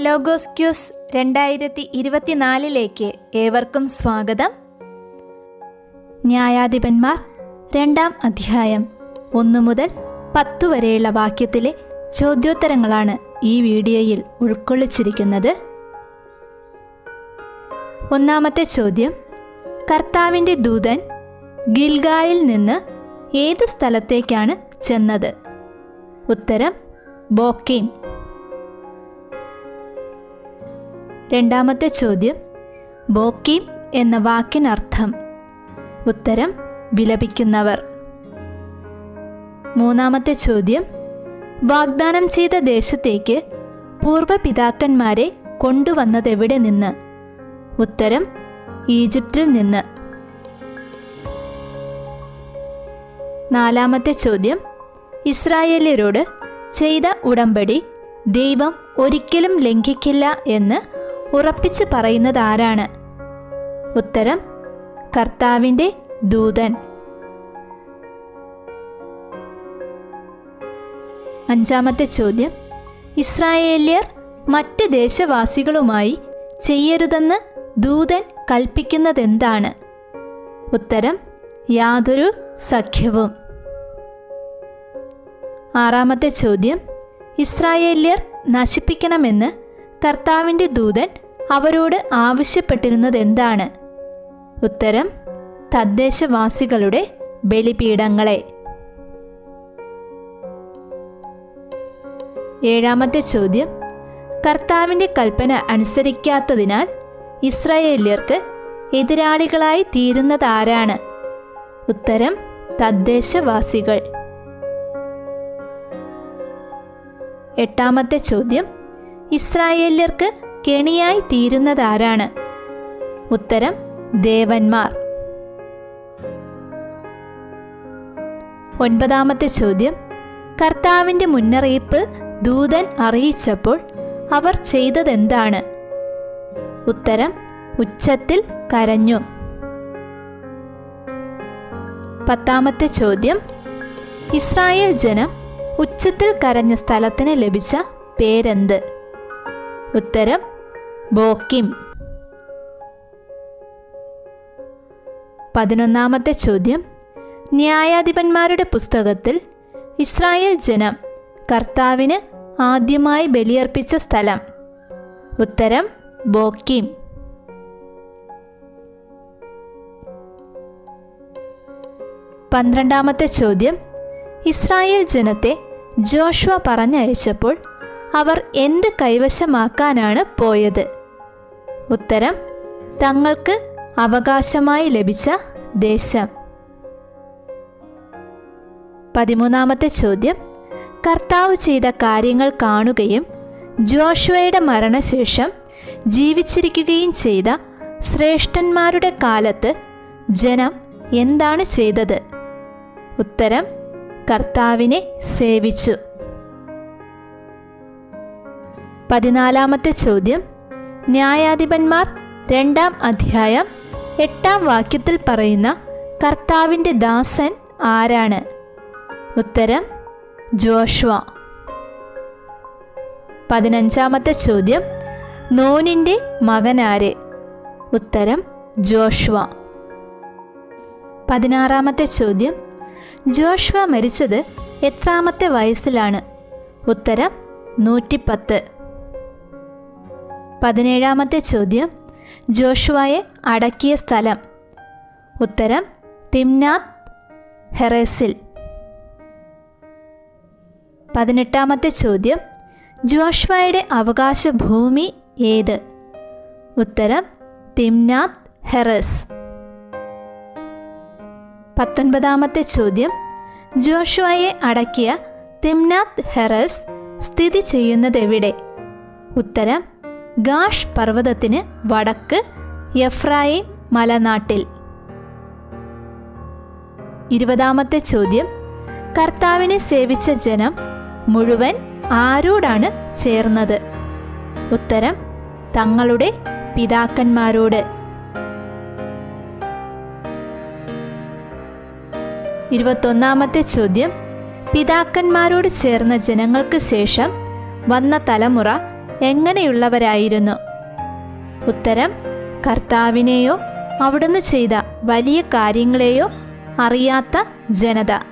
Logos quiz രണ്ടായിരത്തി ഇരുപത്തിനാലിലേക്ക് ഏവർക്കും സ്വാഗതം. ന്യായാധിപന്മാർ രണ്ടാം അധ്യായം ഒന്നു മുതൽ പത്തു വരെയുള്ള വാക്യത്തിലെ ചോദ്യോത്തരങ്ങളാണ് ഈ വീഡിയോയിൽ ഉൾക്കൊള്ളിച്ചിരിക്കുന്നത്. ഒന്നാമത്തെ ചോദ്യം കർത്താവിന്റെ ദൂതൻ ഗിൽഗായിൽ നിന്ന് ഏത് സ്ഥലത്തേക്കാണ് ചെന്നത്? ഉത്തരം ബോക്കീം. രണ്ടാമത്തെ ചോദ്യം ബോക്കീം എന്ന വാക്കിനർത്ഥം. ഉത്തരം വിലപിക്കുന്നവർ. മൂന്നാമത്തെ ചോദ്യം വാഗ്ദാനം ചെയ്ത ദേശത്തേക്ക് പൂർവപിതാക്കന്മാരെ കൊണ്ടുവന്നതെവിടെ നിന്ന്? ഉത്തരം ഈജിപ്തിൽ നിന്ന്. നാലാമത്തെ ചോദ്യം ഇസ്രായേലരോട് ചെയ്ത ഉടമ്പടി ദൈവം ഒരിക്കലും ലംഘിക്കില്ല എന്ന് ഉറപ്പിച്ചു പറയുന്നത് ആരാണ് ഉത്തരം കർത്താവിന്റെ ദൂതൻ. അഞ്ചാമത്തെ ചോദ്യം ഇസ്രായേല്യർ മറ്റ് ദേശവാസികളുമായി ചെയ്യരുതെന്ന് ദൂതൻ കൽപ്പിക്കുന്നതെന്താണ്? ഉത്തരം യാതൊരു സഖ്യവും. ആറാമത്തെ ചോദ്യം ഇസ്രായേല്യർ നശിപ്പിക്കണമെന്ന് കർത്താവിന്റെ ദൂതൻ അവരോട് ആവശ്യപ്പെട്ടിരുന്നത് എന്താണ് ഉത്തരം തദ്ദേശവാസികളുടെ ബലിപീഠങ്ങളെ. ഏഴാമത്തെ ചോദ്യം കർത്താവിന്റെ കൽപ്പന അനുസരിക്കാത്തതിനാൽ ഇസ്രായേല്യർക്ക് എതിരാളികളായി തീരുന്നതാരാണ്? ഉത്തരം തദ്ദേശവാസികൾ. എട്ടാമത്തെ ചോദ്യം ഇസ്രായേല്യർക്ക് കെണിയായി തീരുന്നതാരാണ് ഉത്തരം ദേവന്മാർ. ഒൻപതാമത്തെ ചോദ്യം. കർത്താവിന്റെ മുന്നറിയിപ്പ് ദൂതൻ അറിയിച്ചപ്പോൾ അവർ ചെയ്തതെന്താണ്? ഉത്തരം ഉച്ചത്തിൽ കരഞ്ഞു. പത്താമത്തെ ചോദ്യം. ഇസ്രായേൽ ജനം ഉച്ചത്തിൽ കരഞ്ഞ സ്ഥലത്തിന് ലഭിച്ച പേരെന്ത്? ഉത്തരം ബോക്കിം. പതിനൊന്നാമത്തെ ചോദ്യം. ന്യായാധിപന്മാരുടെ പുസ്തകത്തിൽ ഇസ്രായേൽ ജനം കർത്താവിന് ആദ്യമായി ബലിയർപ്പിച്ച സ്ഥലം. ഉത്തരം ബോക്കിം. പന്ത്രണ്ടാമത്തെ ചോദ്യം. ഇസ്രായേൽ ജനത്തെ ജോഷുവ പറഞ്ഞയച്ചപ്പോൾ അവർ എന്ത് കൈവശമാക്കാനാണ് പോയത്? ഉത്തരം തങ്ങൾക്ക് അവകാശമായി ലഭിച്ച ദേശം. പതിമൂന്നാമത്തെ ചോദ്യം കർത്താവ് ചെയ്ത കാര്യങ്ങൾ കാണുകയും ജോഷുവയുടെ മരണശേഷം ജീവിച്ചിരിക്കുകയും ചെയ്ത ശ്രേഷ്ഠന്മാരുടെ കാലത്ത് ജനം എന്താണ് ചെയ്തത്? ഉത്തരം കർത്താവിനെ സേവിച്ചു. പതിനാലാമത്തെ ചോദ്യം ന്യായാധിപന്മാർ രണ്ടാം അധ്യായം എട്ടാം വാക്യത്തിൽ പറയുന്ന കർത്താവിന്റെ ദാസൻ ആരാണ്? ഉത്തരം ജോഷ്വ. പതിനഞ്ചാമത്തെ ചോദ്യം നോനിന്റെ മകനാര്? ഉത്തരം ജോഷ്വ. പതിനാറാമത്തെ ചോദ്യം ജോഷ്വ മരിച്ചത് എത്രാമത്തെ വയസ്സിലാണ്? ഉത്തരം നൂറ്റിപ്പത്ത്. പതിനേഴാമത്തെ ചോദ്യം. ജോഷുവയെ അടക്കിയ സ്ഥലം. ഉത്തരം തിംനാത് ഹെറേസിൽ. പതിനെട്ടാമത്തെ ചോദ്യം. ജോഷ്വയുടെ അവകാശ ഭൂമി ഏത്? ഉത്തരം തിംനാത് ഹെറസ്. പത്തൊൻപതാമത്തെ ചോദ്യം. ജോഷുവയെ അടക്കിയ തിംനാത് ഹെറസ് സ്ഥിതി ചെയ്യുന്നതെവിടെ? ഉത്തരം ഗാഷ് പർവതത്തിന് വടക്ക് യഫ്രായിം മലനാട്ടിൽ. ഇരുപതാമത്തെ ചോദ്യം. കർത്താവിനെ സേവിച്ച ജനം മുഴുവൻ ആരോടാണ് ചേർന്നത്? ഉത്തരം തങ്ങളുടെ പിതാക്കന്മാരോട്. ഇരുപത്തൊന്നാമത്തെ ചോദ്യം. പിതാക്കന്മാരോട് ചേർന്ന ജനങ്ങൾക്ക് ശേഷം വന്ന തലമുറ എങ്ങനെയുള്ളവരായിരുന്നു? ഉത്തരം കർത്താവിനെയോ അവിടുന്ന് ചെയ്ത വലിയ കാര്യങ്ങളെയോ അറിയാത്ത ജനത.